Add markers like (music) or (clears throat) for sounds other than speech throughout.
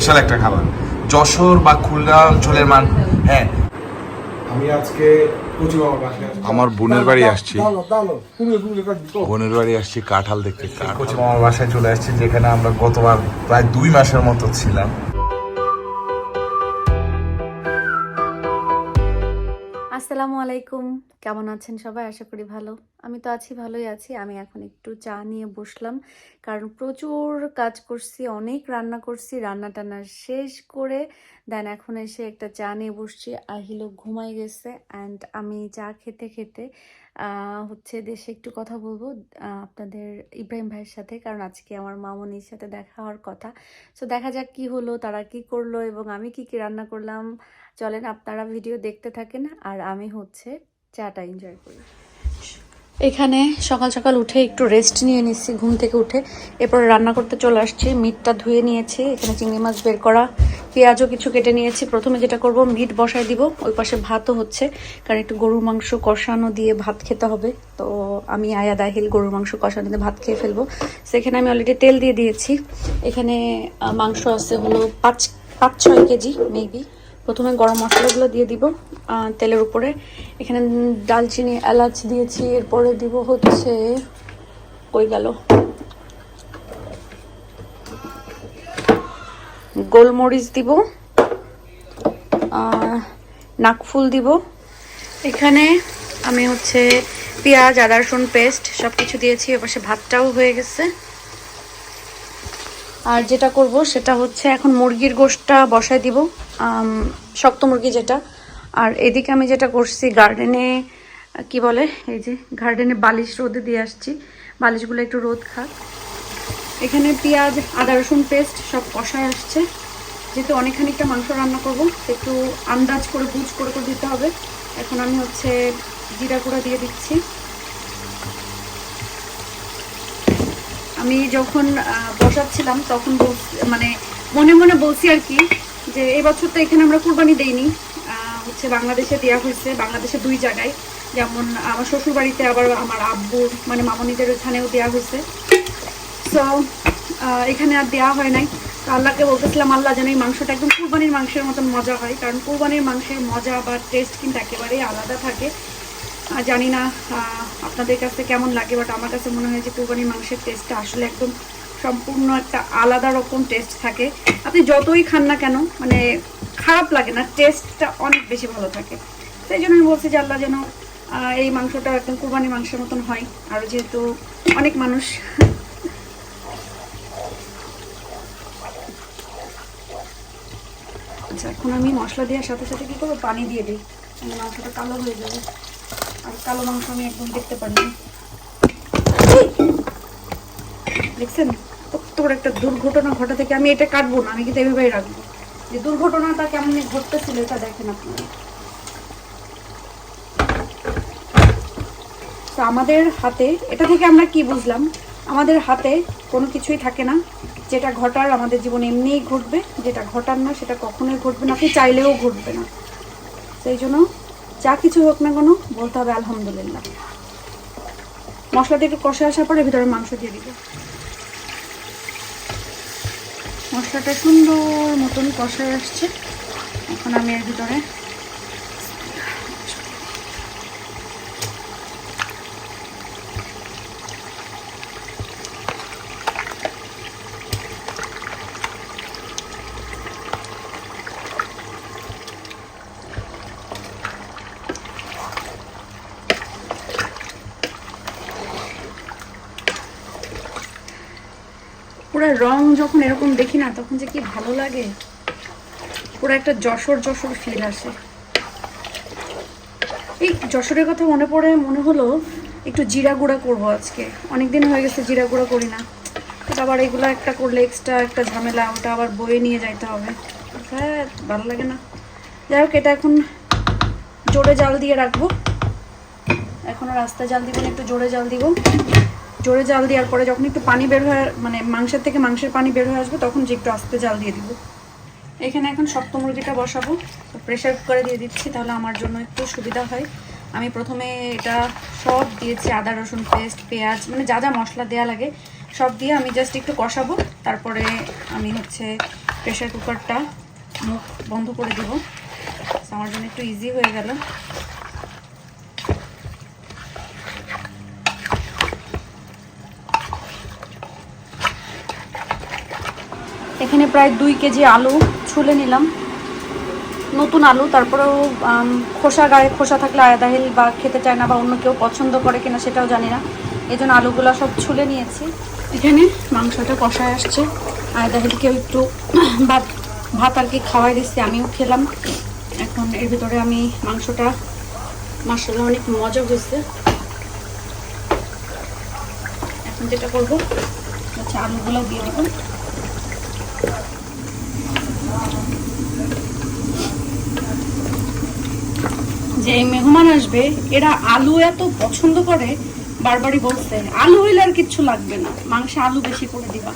Special একটা খাবার। যশোর বা খুলনা অঞ্চলের মান হ্যাঁ। আমি আজকে। আমার বোনের বাড়ি আসছি। বোনের বাড়ি আসছি কাঁঠাল দেখতে। কচি মামার বাসায় চলে আসছি যেখানে আমরা গতবার প্রায় দুই মাসের মতো ছিলাম। আসসালামু আলাইকুম। কেমন আছেন সবাই? আশা করি ভালো। আমি তো আছি, ভালোই আছি। আমি এখন একটু চা নিয়ে বসলাম। কারণ প্রচুর কাজ করছি, অনেক রান্না করছি রান্না টান্না শেষ করে দেন এখন এসে একটা চা নিয়ে বসছি। আহিলো ঘুমাই গেছে অ্যান্ড আমি চা খেতে খেতে হচ্ছে দেশে একটু কথা বলব আপনাদের ইব্রাহিম ভাইয়ের সাথে। কারণ আজকে আমার মামনির সাথে দেখা হওয়ার কথা। সো দেখা যাক কি হলো, তারা কি করল এবং আমি কি কি রান্না করলাম। চলেন, আপনারা ভিডিও দেখতে থাকেন আর আমি হচ্ছে চাটা এনজয় করি। এখানে সকাল সকাল উঠে একটু রেস্ট নিয়ে নিচ্ছি, ঘুম থেকে উঠে। এরপর রান্না করতে চলে আসছি মিটটা ধুয়ে নিয়েছি, এখানে চিংড়ি মাছ বের করা, পেঁয়াজও কিছু কেটে নিয়েছি। প্রথমে যেটা করব মিট বসায় দিব, ওই পাশে ভাতও হচ্ছে, কারণ একটু গরুর মাংস কষানো দিয়ে ভাত খেতে হবে। তো আমি আয়া দাহিল গরুর মাংস কষানো দিয়ে ভাত খেয়ে ফেলব। সেখানে আমি অলরেডি তেল দিয়ে দিয়েছি। এখানে মাংস আছে হলো পাঁচ পাঁচ ছয় কেজি মেবি প্রথমে গরম মশলাগুলো দিয়ে দিব তেলের উপরে। এখানে ডালচিনি, এলাচ দিয়েছি, এরপরে দিব হচ্ছে, কই গেল? গোলমরিচ দিব নাকফুল দিব। এখানে আমি হচ্ছে পেঁয়াজ, আদা, রসুন, পেস্ট সব কিছু দিয়েছি, এপাশে ভাতটাও হয়ে গেছে। আর যেটা করব সেটা হচ্ছে এখন মুরগির গোশটা বসায় দিব শক্ত মুরগি যেটা। আর এদিকে আমি যেটা করছি গার্ডেনে কি বলে, এই যে গার্ডেনে বালিশ রোদে দিয়ে আসছি। বালিশগুলো একটু রোদ খাক। এখানে পেঁয়াজ, আদা, রসুন পেস্ট সব কষায় আসছে। যেহেতু অনেক খানিকটা মাংস রান্না করব, একটু আন্দাজ করে বুঝ করে করে দিতে হবে। এখন আমি হচ্ছে জিরা গুঁড়া দিয়ে দিচ্ছি। আমি যখন বসাচ্ছিলাম, তখন মানে মনে মনে বলছি আর কি যে এই বছর তো এখানে আমরা কুরবানি দেইনি। হচ্ছে বাংলাদেশে দেওয়া হয়েছে, বাংলাদেশে দুই জায়গায়। যেমন আমার শ্বশুর বাড়িতে আবার আমার আব্বুর মানে মামনিদের ওখানেও দেওয়া হয়েছে। সো এখানে আর দেওয়া হয় নাই। তো আল্লাহকে বলতেছিলাম, আল্লাহ যেন এই মাংসটা একদম কুরবানির মাংসের মতন মজা হয়। কারণ কুরবানির মাংসের মজা বা টেস্ট কিন্তু একেবারেই আলাদা থাকে। জানি না আপনাদের কাছে কেমন লাগে বাট আমার কাছে মনে হয় যে কোরবানির মাংসের টেস্টটা আসলে একদম সম্পূর্ণ একটা আলাদা রকম টেস্ট থাকে। আপনি যতই খান না কেন মানে খারাপ লাগে না টেস্টটা অনেক বেশি ভালো থাকে। সেই জন্য আমি বলছি যে আল্লাহ যেন এই মাংসটা একদম কুরবানি মাংসের মতন হয়। আর যেহেতু অনেক মানুষ আচ্ছা এখন আমি মশলা দেওয়ার সাথে সাথে কী করব? পানি দিয়ে দিই। তাহলে মাংসটা কালো হয়ে যাবে। আর কালো মাংস আমি একদম দেখতে পারি না। দেখছেন? বড় একটা দুর্ঘটনা ঘটা থেকে আমি এটা কাটবো না, আমি কিন্তু এভাবেই রাখব। যে দুর্ঘটনাটা কেমন ঘটতেছিল এটা দেখেন আপনারা। তো আমাদের হাতে, এটা থেকে আমরা কি বুঝলাম? আমাদের হাতে কোনো কিছুই থাকে না। যেটা ঘটার আমাদের জীবনে এমনিই ঘটবে, যেটা ঘটার না সেটা কখনোই ঘটবে না। আপনি চাইলেও ঘটবে না। সেই জন্য যা কিছু হোক না কেন, বলতে হবে আলহামদুলিল্লাহ। মশলাটা একটু কষে আসার পরে ভিতরে মাংস দিয়ে দিব। মশলাটা সুন্দর মতন কষায় আসছে। এখন আমি এর ভিতরে পুরো রং যখন এরকম দেখি না, তখন যে কি ভালো লাগে। পুরো একটা যশোর যশোর ফিল আসে। এই যশোরের কথা মনে পড়ে, মনে হলো একটু জিরা গুঁড়া করব আজকে। অনেক দিন হয়ে গেছে জিরা গুঁড়া করি না। আবার এগুলো একটা করলে এক্সট্রা একটা ঝামেলা, ওটা আবার বয়ে নিয়ে যাইতে হবে। হ্যাঁ ভালো লাগে না। যাই হোক, এটা এখন জোরে জাল দিয়ে রাখব। এখনও রাস্তা জাল দিব না, একটু জোরে জাল দিব। জোরে জাল দেওয়ার পরে যখন একটু পানি বের হয়ে মানে মাংসের থেকে মাংসের পানি বের হয়ে আসবে, তখন যে একটু আস্তে জাল দিয়ে দিব। এখানে এখন শক্ত মুরগিটা বসাবো। প্রেশার কুকারে দিয়ে দিচ্ছি, তাহলে আমার জন্য একটু সুবিধা হয়। আমি প্রথমে এটা সব দিয়েছি, আদা, রসুন, পেস্ট, পেঁয়াজ মানে যা যা মশলা দেওয়া লাগে, সব দিয়ে আমি জাস্ট একটু কষাবো। তারপরে আমি হচ্ছে প্রেশার কুকারটা মুখ বন্ধ করে দিব। আমার জন্য একটু ইজি হয়ে গেল। এখানে প্রায় দুই কেজি আলু ছুলে নিলাম। নতুন আলু, তারপরেও খোসা গায়ে খোসা থাকলে আয়াদাহিল বা খেতে চায় না বা অন্য কেউ পছন্দ করে কিনা সেটাও জানি না। এই জন্য আলুগুলো সব ছুলে নিয়েছি। এখানে মাংসটা কষায় আসছে। আয়াদাহিলকেও একটু (clears throat) ভাত ভাত আর কি খাওয়াই দিচ্ছি আমিও খেলাম। এখন এর ভিতরে আমি মাংসটা মাসাল্লাহ অনেক মজা হয়েছে। এখন যেটা করব, হচ্ছে আলুগুলো দিয়ে দেবো। যে মেহমান আসবে, এরা আলু এত পছন্দ করে, বারবারই বলছে, আলু হইলে আর কিচ্ছু লাগবে না, মাংসে আলু বেশি করে দিবা।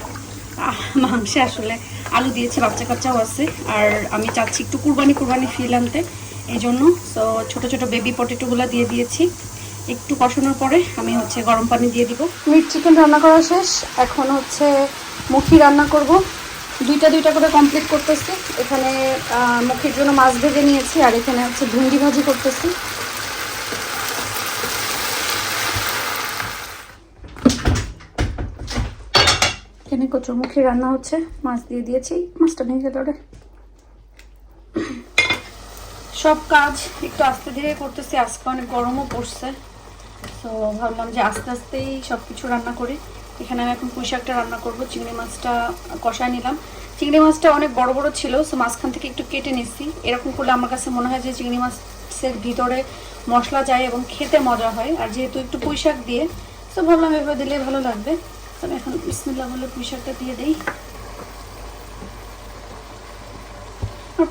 মাংসে আসলে আলু দিয়েছে, বাচ্চা কাচ্চাও আছে, আর আমি চাচ্ছি একটু কুরবানি কুরবানি ফিল আনতে, এই জন্য। তো ছোট ছোট বেবি পটেটোগুলো দিয়ে দিয়েছি। একটু কষানোর পরে আমি হচ্ছে গরম পানি দিয়ে দিব। মিট চিকেন রান্না করা শেষ, এখন হচ্ছে মুখি রান্না করব। দুইটা দুইটা করে কমপ্লিট করতেছি। এখানে মুখের জন্য মাছ ভেজে নিয়েছি, আর এখানে হচ্ছে ভেন্ডি ভাজি করতেছি। এখানে কচুরমুখী রান্না হচ্ছে, মাছ দিয়ে দিয়েছি, মাছটা ভেঙে গেল সব কাজ একটু আস্তে ধীরে করতেছি, আজকে অনেক গরমও পড়ছে। তো ভাবলাম যে আস্তে আস্তেই সব কিছু রান্না করি। এখানে আমি এখন পুঁই শাকটা রান্না করব। চিংড়ি মাছটা কষায় নিলাম। চিংড়ি মাছটা অনেক বড় বড় ছিল সো মাঝখান থেকে একটু কেটে নিচ্ছি এরকম করলে আমার কাছে মনে হয় যে চিংড়ি মাছের ভিতরে মশলা যায় এবং খেতে মজা হয়। আর যেহেতু একটু পুঁই শাক দিয়ে তো ভাবলাম এভাবে দিলে ভালো লাগবে। তো আমি এখন বিসমিল্লা বলে পুঁই শাকটা দিয়ে দিই।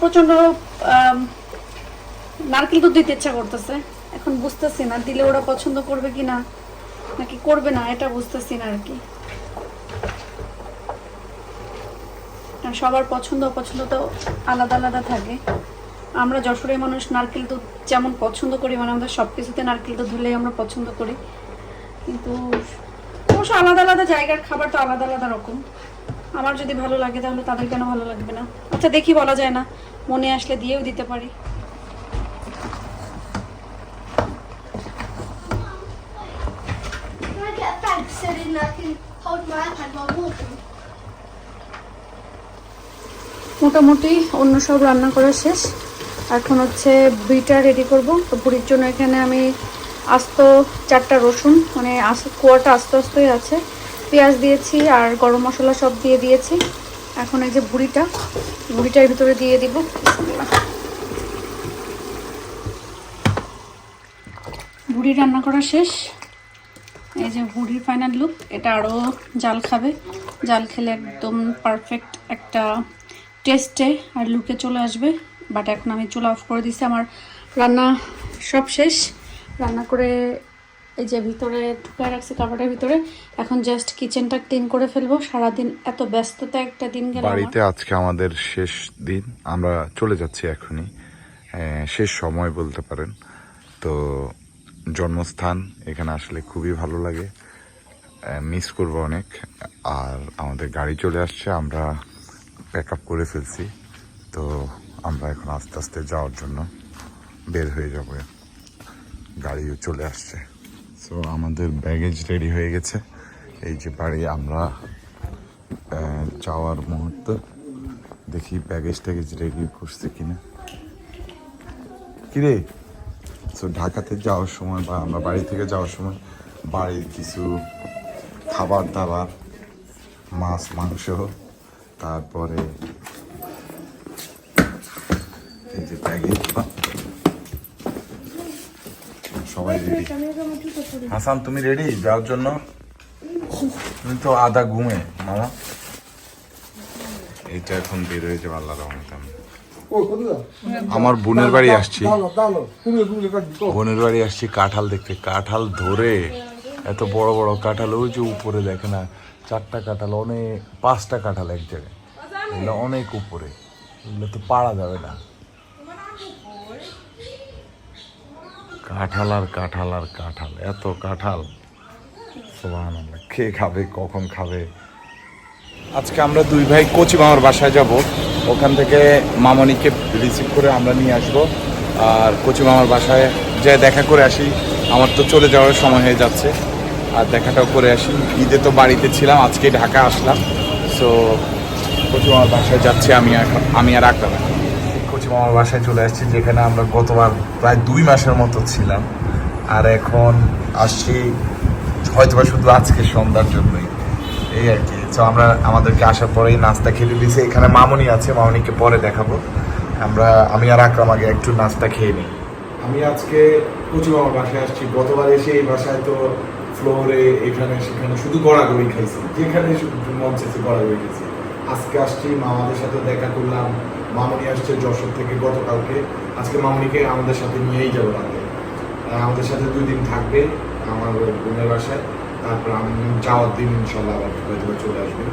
প্রচণ্ড নারকেল দুধ দিতে ইচ্ছা করতেছে। এখন বুঝতেছি না, দিলে ওরা পছন্দ করবে কি না নাকি করবে না, এটা বুঝতেছি না আর কি। সবার পছন্দ অপছন্দ তো আলাদা আলাদা থাকে। আমরা যশোরের মানুষ, নারকেল দুধ যেমন পছন্দ করি মানে আমাদের সব কিছুতে নারকেল দুধ হলেই আমরা পছন্দ করি। কিন্তু অবশ্য আলাদা আলাদা জায়গার খাবার তো আলাদা আলাদা রকম। আমার যদি ভালো লাগে তাহলে তাদের কেন ভালো লাগবে না? আচ্ছা দেখি বলা যায় না। মনে আসলে দিয়েও দিতে পারি। মোটামুটি অন্য সব রান্না করা শেষ। এখন হচ্ছে বুড়িটা রেডি করব। তো বুড়ির জন্য এখানে আমি আস্ত চারটা রসুন মানে কুয়াটা আস্তে আস্তই আছে। পেঁয়াজ দিয়েছি আর গরম মশলা সব দিয়ে দিয়েছি। এখন এই যে বুড়িটা, বুড়িটার ভিতরে দিয়ে দিব। বুড়ি রান্না করা শেষ। এই যে বুড়ির ফাইনাল লুক এটা আরও জাল খাবে। জাল খেলে একদম পারফেক্ট একটা টেস্টে আর লুকে চলে আসবে। বাট এখন আমি চুলা অফ করে দিছি, আমার রান্না সব শেষ। রান্না করে এই যে ভিতরে ঢুকায় রাখছি কাপড়ের ভিতরে। এখন জাস্ট কিচেনটা ক্লিন করে ফেলব। সারাদিন এত ব্যস্ততা একটা দিন গেল বাড়িতে আজকে আমাদের শেষ দিন। আমরা চলে যাচ্ছি এখনই। শেষ সময় বলতে পারেন। তো জন্মস্থান, এখানে আসলে খুবই ভালো লাগে। মিস করব অনেক। আর আমাদের গাড়ি চলে আসছে, আমরা প্যাক আপ করে ফেলছি। তো আমরা এখন আস্তে আস্তে যাওয়ার জন্য বের হয়ে যাব। গাড়িও চলে আসছে। সো আমাদের ব্যাগেজ রেডি হয়ে গেছে। এই যে বাড়ি আমরা যাওয়ার মুহূর্ত। দেখি ব্যাগেজ ট্যাগেজ রেডি করছে কিনা। কিরে? সো ঢাকাতে যাওয়ার সময় বা আমরা বাড়ি থেকে যাওয়ার সময় বাড়ির কিছু খাবার দাবার, মাছ, মাংস, তারপরে এই যে ব্যাগেজ সবাই রেডি হাসান, তুমি রেডি যাওয়ার জন্য? তুমি তো আধা ঘুমে, মামা। এইটা এখন বের হয়ে যাবে আল্লাহ রহমত। আমার বোনের বাড়ি আসছি। বোনের বাড়ি আসছি কাঁঠাল দেখতে। কাঁঠাল ধরে এত বড় বড় কাঁঠাল ওই যে উপরে দেখে না চারটা কাঁঠাল অনেক পাঁচটা কাঁঠাল এক জায়গায়। এগুলো অনেক উপরে। এগুলো তো পারা যাবে না। কাঁঠাল আর কাঁঠাল আর কাঁঠাল এত কাঁঠাল। সোহান কে খাবে কখন খাবে? আজকে আমরা দুই ভাই কচি মামার বাসায় যাব। ওখান থেকে মামনিকে রিসিভ করে আমরা নিয়ে আসব। আর কচি মামার বাসায় যে দেখা করে আসি। আমার তো চলে যাওয়ার সময় হয়ে যাচ্ছে। আর দেখাটাও করে আসি। ঈদে তো বাড়িতে ছিলাম, আজকে ঢাকা আসলাম। সো কচি মামার বাসায় যাচ্ছি আমি আমি আর আকরাম এখন। কচি মামার বাসায় চলে আসছি, যেখানে আমরা গতবার প্রায় দুই মাসের মতো ছিলাম। আর এখন আসছি হয়তোবা শুধু আজকে সন্ধ্যার জন্যই। এই আর কি। তো আমরা আমাদেরকে আসার পরেই নাস্তা খেতে দিয়েছি। এখানে মামনি আছে, মামনিকে পরে দেখাবো। আমরা, আমি আর আকরাম আগে একটু নাস্তা খেয়ে নিই। আমি আজকে মামার বাসায় আসছি। গতবার এসে এই বাসায় তো ফ্লোরে, এখানে, সেখানে শুধু গড়াগড়ি খাইছি। যেখানে মন চাইছে গড়াগড়ি খাইছি। আজকে আসছি, মামাদের সাথে দেখা করলাম। মামনি আসছে যশোর থেকে গতকালকে। আজকে মামনিকে আমাদের সাথে নিয়েই যাব রাতে। আমাদের সাথে দুই দিন থাকবে, আমার বোনের বাসায়। তারপর আমি যাওয়ার দিন ইনশাল্লাহ আবার হয়তো চলে আসবে।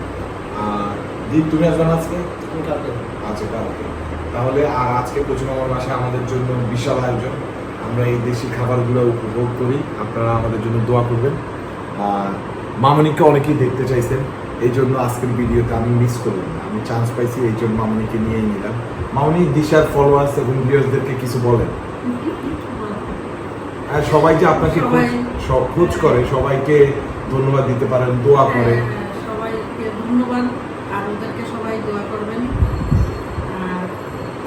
আর দীপ তুমি আসবে না আজকে? আচ্ছা কালকে তাহলে আর আজকে কচু মামার মাসে আমাদের জন্য বিশাল আয়োজন। আমরা এই দেশি খাবারগুলো উপভোগ করি। আপনারা আমাদের জন্য দোয়া করবেন। আর মামনিকে অনেকেই দেখতে চাইছেন। এই জন্য আজকের ভিডিওতে আমি মিস করলাম না। আমি চান্স পাইছি এই জন্য মামনিকে নিয়েই নিলাম। মামনি দিশার ফলোয়ার্স এবং ভিউয়ার্সদেরকে কিছু বলেন। আর (laughs) সবাই যে আপনাকে সব খোঁজ করে সবাইকে ধন্যবাদ দিতে পারেন দোয়া করে। সবাইকে ধন্যবাদ আর ওদেরকে সবাই দোয়া করবেন। আর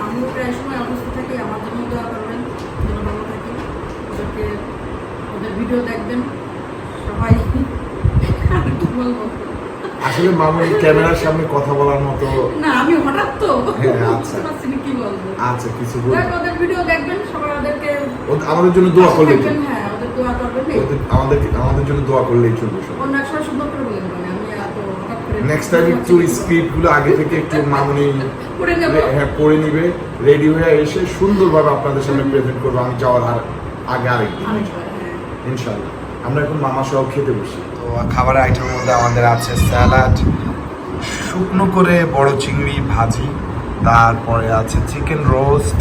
আমিও প্রায় সময় অসুস্থ থাকি আমার জন্য দোয়া করবেন যেন ভালো থাকি। ওদেরকে ওদের ভিডিও দেখবেন সবাই আর কি বলব। আসলে মামনি ক্যামেরার সামনে কথা বলার মতো না আমি হঠাৎ তো হ্যাঁ, আচ্ছা। কি বলব। আচ্ছা কিছু বলব ওদের ভিডিও দেখবেন সবাই ওদেরকে আমাদের জন্য দোয়া করলে দেখবেন, হ্যাঁ ওদের দোয়া করবেন ওদের- আমাদের আমাদের জন্য দোয়া করলেই চলবে নেক্সট টাইম একটু স্ক্রিপ্টগুলো আগে থেকে একটু মামনি (laughs) হ্যাঁ পড়ে নিবে রেডি হয়ে এসে সুন্দরভাবে আপনাদের সামনে প্রেজেন্ট করব। আমি যাওয়ার আর আগে আরেকদিন। হ্যাঁ। ইনশাল্লাহ আমরা এখন মামা সহ খেতে বসি। তো খাবারের আইটেমের মধ্যে আমাদের আছে স্যালাড শুকনো করে বড় চিংড়ি ভাজি তারপরে আছে চিকেন রোস্ট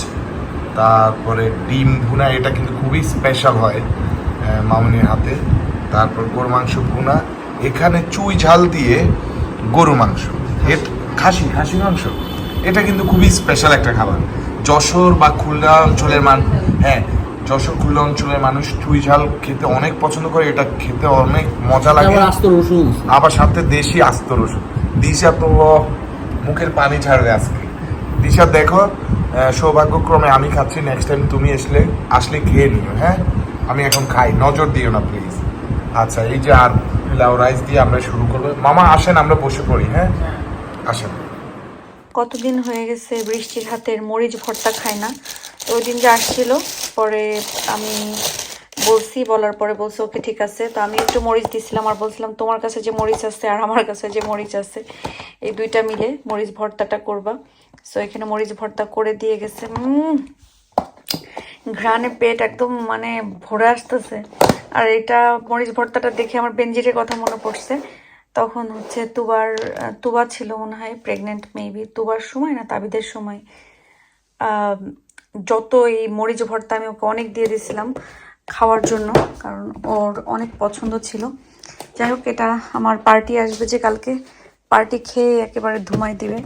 তারপরে ডিম ভুনা এটা কিন্তু খুবই স্পেশাল হয় মামুনির হাতে। তারপর গরু মাংস ভুনা এখানে চুই ঝাল দিয়ে গরু মাংস খাসি খাসি মাংস এটা কিন্তু খুবই স্পেশাল একটা খাবার। যশোর বা খুলনা অঞ্চলের মান হ্যাঁ যশোর খুলনা অঞ্চলের মানুষ চুই ঝাল খেতে অনেক পছন্দ করে এটা খেতে অনেক মজা লাগে। আবার আস্ত রসুন। আবার সাথে দেশি আস্ত রসুন। দিশা তো মুখের পানি ছাড়বে আজকে। দিশা দেখো সৌভাগ্যক্রমে আমি খাচ্ছি নেক্সট টাইম তুমি আসলে আসলে খেয়ে নিও হ্যাঁ? আমি এখন খাই, নজর দিও না প্লিজ আচ্ছা এই যে আর লাউ রাইস দিয়ে আমরা শুরু করব। মামা, আসেন, আমরা বসে পড়ি হ্যাঁ? আসেন। কতদিন হয়ে গেছে বৃষ্টির হাতের মরিচ ভর্তা খায় না? তো ওই দিন যে আসছিল, পরে আমি বলছি, বলার পরে বলছে, ওকে, ঠিক আছে। তো আমি একটু মরিচ দিছিলাম আর বলছিলাম, তোমার কাছে যে মরিচ আছে আর আমার কাছে যে মরিচ আছে? এই দুইটা মিলে মরিচ ভর্তাটা করবা। সো এখানে মরিচ ভর্তা করে দিয়ে গেছে। ঘ্রাণে পেট একদম মানে ভরে আসতেছে। আর এটা মরিচ ভর্তাটা দেখে আমার বেঞ্জিরের কথা মনে পড়ছে। তখন হচ্ছে তুবার, তুবা ছিল মনে হয় প্রেগনেন্ট মেবি তুবার সময় না তাবিদের সময়? যত এই মরিচ ভর্তা আমি ওকে অনেক দিয়ে দিয়েছিলাম খাওয়ার জন্য, কারণ ওর অনেক পছন্দ ছিল। যাই হোক, এটা আমার পার্টি আসবে যে কালকে। পার্টি খেয়ে একেবারে ধুমাই দিবে।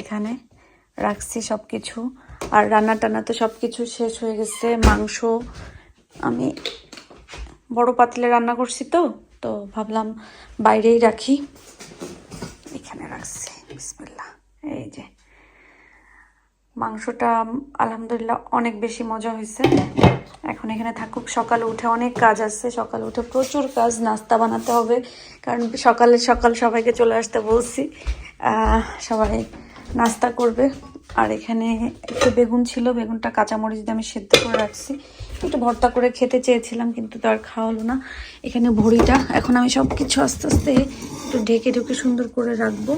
এখানে রাখছি সব কিছু আর রান্না টান্না তো সব কিছু শেষ হয়ে গেছে। মাংস, আমি বড় পাতিলে রান্না করছি তো তো ভাবলাম বাইরেই রাখি। এখানে রাখছি। বিসমিল্লাহ। এই যে মাংসটা, আলহামদুলিল্লাহ অনেক বেশি মজা হয়েছে। এখন এখানে থাকুক, সকালে উঠে অনেক কাজ আছে, সকালে উঠে প্রচুর কাজ, নাস্তা বানাতে হবে, কারণ সকালে, সকাল সবাইকে চলে আসতে বলছি সবাই নাস্তা করবে। আর এখানে একটু বেগুন ছিল, বেগুনটা কাঁচামরিচ দিয়ে আমি সেদ্ধ করে রাখছি। একটু ভর্তা করে খেতে চেয়েছিলাম, কিন্তু তো আর খাওয়া হলো না। এখানে ভড়িটা, এখন আমি সব কিছু আস্তে আস্তে একটু ঢেকে ঢুকে সুন্দর করে রাখব।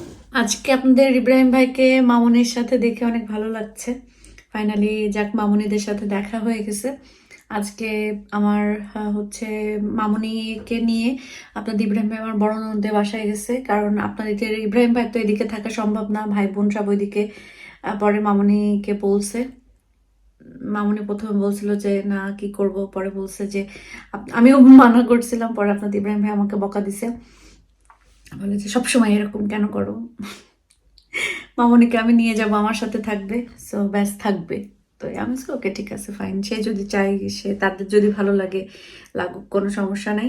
আজকে আপনাদের ইব্রাহিম ভাইকে মামুনির সাথে দেখে অনেক ভালো লাগছে। ফাইনালি যাক, মামুনিদের সাথে দেখা হয়ে গেছে। আজকে আমার হচ্ছে মামুনিকে নিয়ে আপনাদের ইব্রাহিম ভাই আমার বড় ননদের বাসায় গেছে। কারণ আপনাদের ইব্রাহিম ভাই তো এদিকে থাকা সম্ভব না, ভাই বোন সব ওইদিকে। পরে মামুনিকে বলছে। মামুনি প্রথমে বলছিল যে, না, কি করব? পরে বলছে যে আমিও মানা করছিলাম, পরে আপনাদের ইব্রাহিম ভাই আমাকে বকা দিছে। বলে যে, সবসময় এরকম কেন করো? মামনিকে, আমি নিয়ে যাব, আমার সাথে থাকবে। সো ব্যাস, থাকবে। তো আমি ওকে, ঠিক আছে ফাইন সে যদি চাই সে তাদের যদি ভালো লাগে, লাগুক, কোনো সমস্যা নাই।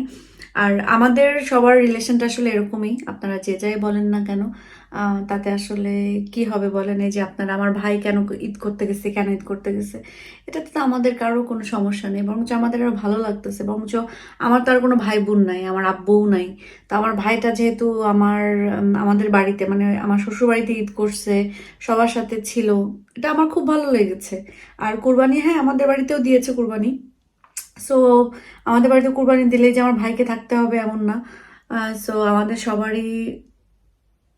আর আমাদের সবার রিলেশনটা আসলে এরকমই। আপনারা যে যাই বলেন না কেন তাতে আসলে কি হবে বলেন? এই যে আপনারা আমার ভাই কেন ঈদ করতে গেছে, কেন ঈদ করতে গেছে? এটাতে তো আমাদের কারও কোনো সমস্যা নেই, বরঞ্চ আমাদের আরও ভালো লাগতেছে। বরঞ্চ আমার তো আর কোনো ভাই বোন নাই, আমার আব্বুও নাই। তো আমার ভাইটা যেহেতু আমার আমাদের বাড়িতে মানে আমার শ্বশুর বাড়িতে ঈদ করছে, সবার সাথে ছিল, এটা আমার খুব ভালো লেগেছে। আর কুরবানি হ্যাঁ আমাদের বাড়িতেও দিয়েছে কুরবানি। সো, আমাদের বাড়িতে কুরবানি দিলে যে আমার ভাইকে থাকতে হবে এমন না। সো আমাদের সবারই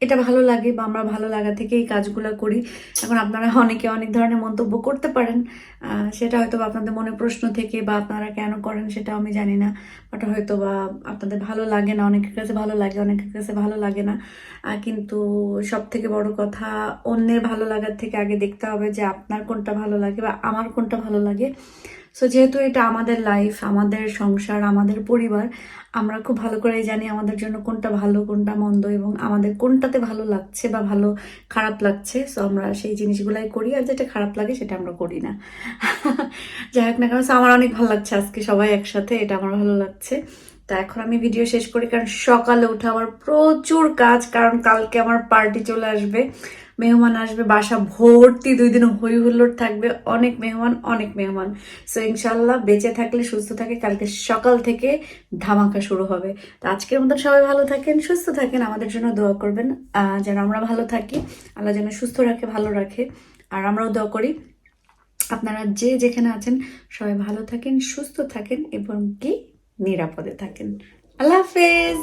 এটা ভালো লাগে বা আমরা ভালো লাগা থেকে এই কাজগুলো করি। এখন আপনারা অনেকে অনেক ধরনের মন্তব্য করতে পারেন। সেটা হয়তো বা আপনাদের মনে প্রশ্ন থেকে বা আপনারা কেন করেন সেটা আমি জানি না। বাট হয়তো বা আপনাদের ভালো লাগে না, অনেকের কাছে ভালো লাগে, অনেকের কাছে ভালো লাগে না। কিন্তু সব থেকে বড় কথা, অন্যের ভালো লাগার থেকে আগে দেখতে হবে যে আপনার কোনটা ভালো লাগে বা আমার কোনটা ভালো লাগে। সো যেহেতু এটা আমাদের লাইফ আমাদের সংসার, আমাদের পরিবার, আমরা খুব ভালো করেই জানি আমাদের জন্য কোনটা ভালো, কোনটা মন্দ এবং আমাদের কোনটাতে ভালো লাগছে বা ভালো খারাপ লাগছে। সো আমরা সেই জিনিসগুলাই করি আর যেটা খারাপ লাগে সেটা আমরা করি না। (laughs) যাই হোক না কারণ আমার অনেক ভালো লাগছে আজকে সবাই একসাথে, এটা আমার ভালো লাগছে। তা এখন আমি ভিডিও শেষ করি কারণ সকালে উঠে আমার প্রচুর কাজ, কারণ কালকে আমার পার্টি চলে আসবে। মেহমান আসবে, বাসা ভর্তি, দুই দিন হই হুল্লোড় থাকবে, অনেক মেহমান অনেক মেহমান। সো ইনশাল্লাহ বেঁচে থাকলে, সুস্থ থাকে, কালকে সকাল থেকে ধামাকা শুরু হবে। তো আজকের মতন সবাই ভালো থাকেন, সুস্থ থাকেন, আমাদের জন্য দোয়া করবেন যেন আমরা ভালো থাকি, আল্লাহ যেন সুস্থ রাখে, ভালো রাখে, আর আমরাও দোয়া করি। আপনারা যে যেখানে আছেন, সবাই ভালো থাকেন, সুস্থ থাকেন, এবং কি? নিরাপদে থাকেন। আল্লাহ হাফেজ!